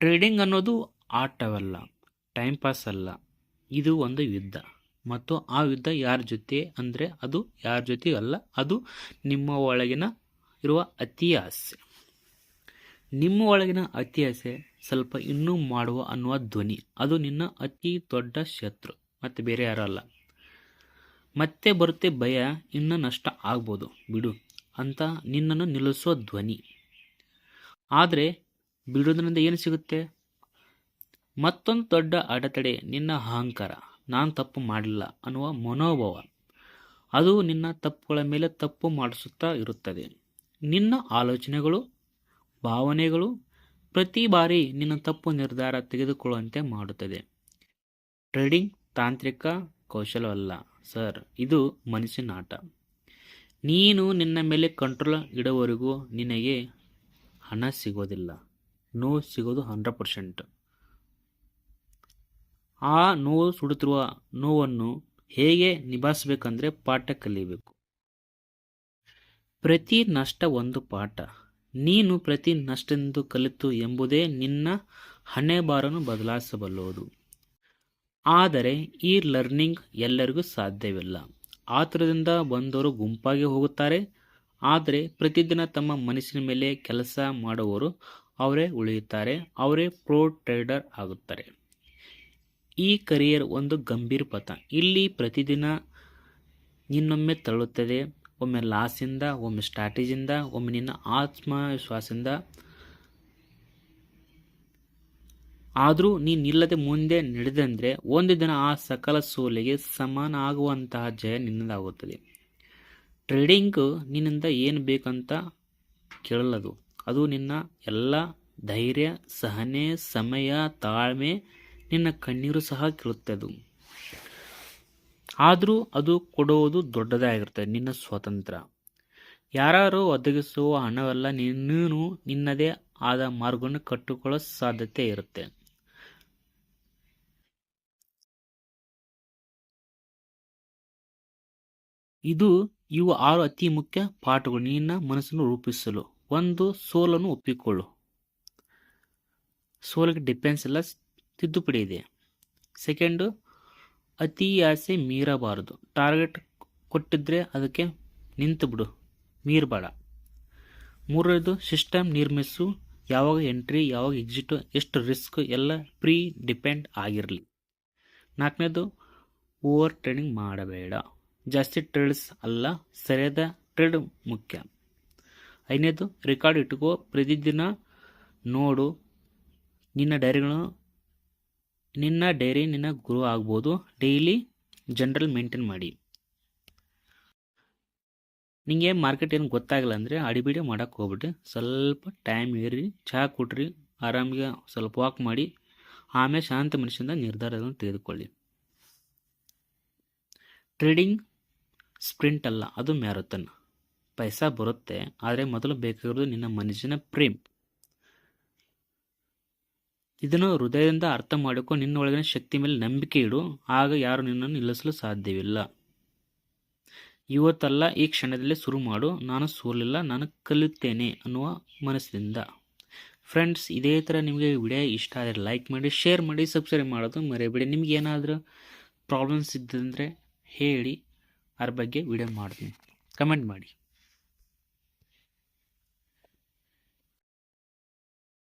Trading ಅನ್ನೋದು ಆಟವಲ್ಲ time pass ಅಲ್ಲ. ಇದು ಒಂದು ಯುದ್ಧ. ಮತ್ತು ಆ ಯುದ್ಧ ಯಾರ ಜೊತೆ ಅಂದರೆ ಅದು ಯಾರ ಜೊತೆ ಅಲ್ಲ, ಅದು ನಿಮ್ಮ ಒಳಗಿನ ಇರುವ ಅತಿ ಆಸೆ ನಿಮ್ಮ ಒಳಗಿನ ಅತಿ ಆಸೆ ಸ್ವಲ್ಪ ಇನ್ನೂ ಮಾಡುವ ಅನ್ನುವ ಧ್ವನಿ. ಅದು ನಿನ್ನ ಅತಿ ದೊಡ್ಡ ಶತ್ರು, ಮತ್ತು ಬೇರೆ ಯಾರೂ ಅಲ್ಲ. ಮತ್ತೆ ಬರುತ್ತೆ ಭಯ, ಇನ್ನೂ ನಷ್ಟ ಆಗ್ಬೋದು. ಬಿಡು ಅಂತ ನಿನ್ನನ್ನು ನಿಲ್ಲಿಸುವ ಧ್ವನಿ. ಆದರೆ ಬಿಡೋದ್ರಿಂದ ಏನು ಸಿಗುತ್ತೆ? ಮತ್ತೊಂದು ದೊಡ್ಡ ಅಡೆತಡೆ, ನಿನ್ನ ಅಹಂಕಾರ. ನಾನು ತಪ್ಪು ಮಾಡಿಲ್ಲ ಅನ್ನುವ ಮನೋಭಾವ. ಅದು ನಿನ್ನ ತಪ್ಪುಗಳ ಮೇಲೆ ತಪ್ಪು ಮಾಡಿಸುತ್ತಾ ಇರುತ್ತದೆ. ನಿನ್ನ ಆಲೋಚನೆಗಳು, ಭಾವನೆಗಳು ಪ್ರತಿ ಬಾರಿ ನಿನ್ನ ತಪ್ಪು ನಿರ್ಧಾರ ತೆಗೆದುಕೊಳ್ಳುವಂತೆ ಮಾಡುತ್ತದೆ. ಟ್ರೇಡಿಂಗ್ ತಾಂತ್ರಿಕ ಕೌಶಲವಲ್ಲ ಸರ್, ಇದು ಮನಸ್ಸಿನ ಆಟ ನೀನು ನಿನ್ನ ಮೇಲೆ ಕಂಟ್ರೋಲ್ ಇಡೋವರೆಗೂ ನಿನಗೆ ಹಣ ಸಿಗೋದಿಲ್ಲ. ನೋವು ಸಿಗೋದು ಹಂಡ್ರೆಡ್ ಪರ್ಸೆಂಟ್. ಆ ನೋವು ಸುಡುತ್ತಿರುವ ನೋವನ್ನು ಹೇಗೆ ನಿಭಾಯಿಸಬೇಕಂದ್ರೆ ಪಾಠ ಕಲಿಯಬೇಕು. ಪ್ರತಿ ನಷ್ಟ ಒಂದು ಪಾಠ. ನೀನು ಪ್ರತಿ ನಷ್ಟದಿಂದ ಕಲಿತು ಎಂಬುದೇ ನಿನ್ನ ಹಣೆ ಬಾರನ್ನು ಆದರೆ ಈ ಲರ್ನಿಂಗ್ ಎಲ್ಲರಿಗೂ ಸಾಧ್ಯವಿಲ್ಲ. ಆತುರದಿಂದ ಬಂದವರು ಗುಂಪಾಗಿ ಹೋಗುತ್ತಾರೆ. ಆದರೆ ಪ್ರತಿದಿನ ತಮ್ಮ ಮನಸ್ಸಿನ ಮೇಲೆ ಕೆಲಸ ಮಾಡುವವರು ಅವರೇ ಉಳಿಯುತ್ತಾರೆ, ಅವರೇ ಪ್ರೋ ಟ್ರೇಡರ್ ಆಗುತ್ತಾರೆ. ಈ ಕರಿಯರ್ ಒಂದು ಗಂಭೀರ ಪಥ ಇಲ್ಲಿ ಪ್ರತಿದಿನ ನಿನ್ನೊಮ್ಮೆ ತಳ್ಳುತ್ತದೆ ಒಮ್ಮೆ ಲಾಸಿಂದ ಒಮ್ಮೆ ಸ್ಟ್ರಾಟಜಿಯಿಂದ ಒಮ್ಮೆ ನಿನ್ನ ಆತ್ಮವಿಶ್ವಾಸದಿಂದ. ಆದರೂ ನೀನಿಲ್ಲದೆ ಮುಂದೆ ನಡೆದಂದರೆ ಒಂದು ದಿನ ಆ ಸಕಲ ಸೋಲಿಗೆ ಸಮಾನ ಆಗುವಂತಹ ಜಯ ನಿನ್ನದಾಗುತ್ತದೆ. ಟ್ರೇಡಿಂಗು ನಿನ್ನಿಂದ ಏನು ಬೇಕಂತ ಕೇಳಲ್ಲದು ಅದು ನಿನ್ನ ಎಲ್ಲ ಧೈರ್ಯ, ಸಹನೆ, ಸಮಯ, ತಾಳ್ಮೆ ನಿನ್ನ ಕಣ್ಣೀರು ಸಹ ಕೇಳುತ್ತದೆ. ಆದರೂ ಅದು ಕೊಡುವುದು ದೊಡ್ಡದಾಗಿರುತ್ತೆ, ನಿನ್ನ ಸ್ವಾತಂತ್ರ್ಯ. ಯಾರು ಒದಗಿಸುವ ಹಣವೆಲ್ಲ ನೀನು ನಿನ್ನದೇ ಆದ ಮಾರ್ಗವನ್ನು ಕಟ್ಟಿಕೊಳ್ಳೋ ಸಾಧ್ಯತೆ ಇರುತ್ತೆ. ಇದು ಇವು ಆರು ಅತಿ ಮುಖ್ಯ ಪಾಠಗಳು ನಿನ್ನ ಮನಸ್ಸನ್ನು ರೂಪಿಸಲು. ಒಂದು ಸೋಲನ್ನು ಒಪ್ಪಿಕೊಳ್ಳು. ಸೋಲಿಗೆ ಡಿಫೆನ್ಸ್ ಎಲ್ಲ ತಿದ್ದುಪಡಿ ಇದೆ. ಸೆಕೆಂಡು ಅತಿ ಆಸೆ ಮೀರಬಾರದು. ಟಾರ್ಗೆಟ್ ಕೊಟ್ಟಿದ್ರೆ ಅದಕ್ಕೆ ನಿಂತು ಬಿಡು, ಮೀರಬೇಡ. ಮೂರನೇದು ಸಿಸ್ಟಮ್ ನಿರ್ಮಿಸು. ಯಾವಾಗ ಎಂಟ್ರಿ ಯಾವಾಗ ಎಕ್ಸಿಟು ಎಷ್ಟು ರಿಸ್ಕ್ ಎಲ್ಲ ಪ್ರೀ ಡಿಪೆಂಡ್ ಆಗಿರಲಿ. ನಾಲ್ಕನೇದು ಓವರ್ ಟ್ರೇಡಿಂಗ್ ಮಾಡಬೇಡ. ಜಾಸ್ತಿ ಟ್ರೇಡ್ಸ್ ಅಲ್ಲ, ಸರಿಯಾದ ಟ್ರೇಡ್ ಮುಖ್ಯ. ಐದನೇದು ರೆಕಾರ್ಡ್ ಇಟ್ಕೋ ಪ್ರತಿದಿನ ನೋಡು. ನಿನ್ನ ಡೈರಿಗಳು ನಿನ್ನ ಡೈರಿ ನಿನ್ನ ಗುರು ಆಗ್ಬೋದು. ಡೈಲಿ ಜನರಲ್ ಮೇಂಟೈನ್ ಮಾಡಿ. ನಿಮಗೆ ಮಾರ್ಕೆಟ್ ಏನು ಗೊತ್ತಾಗಿಲ್ಲ ಅಂದರೆ ಅಡಿಬಿಡಿ ಮಾಡೋಕ್ಕೆ ಹೋಗ್ಬಿಟ್ಟು ಸ್ವಲ್ಪ ಟೈಮ್ ಏರಿ ಚಹಾ ಕೊಟ್ರಿ ಆರಾಮಿಗೆ ಸ್ವಲ್ಪ ವಾಕ್ ಮಾಡಿ, ಆಮೇಲೆ ಶಾಂತ ಮನುಷ್ಯನಿಂದ ನಿರ್ಧಾರಗಳನ್ನು ತೆಗೆದುಕೊಳ್ಳಿ. ಟ್ರೇಡಿಂಗ್ ಸ್ಪ್ರಿಂಟ್ ಅಲ್ಲ, ಅದು ಮ್ಯಾರಥನ್ ಪೈಸಾ ಬರುತ್ತೆ, ಆದರೆ ಮೊದಲು ಬೇಕಾಗಿರೋದು ನಿನ್ನ ಮನುಷ್ಯನ ಪ್ರೇಮ್. ಇದನ್ನು ಹೃದಯದಿಂದ ಅರ್ಥ ಮಾಡಿಕೊ, ನಿನ್ನೊಳಗಿನ ಶಕ್ತಿ ಮೇಲೆ ನಂಬಿಕೆ ಇಡು, ಆಗ ಯಾರು ನಿನ್ನನ್ನು ನಿಲ್ಲಿಸಲು ಸಾಧ್ಯವಿಲ್ಲ. ಇವತ್ತಲ್ಲ, ಈ ಕ್ಷಣದಲ್ಲಿ ಶುರು ಮಾಡು, ನಾನು ಸೋಲಿಲ್ಲ, ನಾನು ಕಲಿಯುತ್ತೇನೆ ಅನ್ನುವ ಮನಸ್ಸಿನಿಂದ. ಫ್ರೆಂಡ್ಸ್ ಇದೇ ಥರ ನಿಮಗೆ ವಿಡಿಯೋ ಇಷ್ಟ ಆದರೆ ಲೈಕ್ ಮಾಡಿ ಶೇರ್ ಮಾಡಿ ಸಬ್ಸ್ಕ್ರೈಬ್ ಮಾಡೋದು ಮರೆಯಬೇಡಿ. ನಿಮ್ಗೆ ಏನಾದರೂ ಪ್ರಾಬ್ಲಮ್ಸ್ ಇದ್ದಂದರೆ ಹೇಳಿ, ಅದ್ರ ಬಗ್ಗೆ ವಿಡಿಯೋ ಮಾಡ್ತೀನಿ. ಕಮೆಂಟ್ ಮಾಡಿ.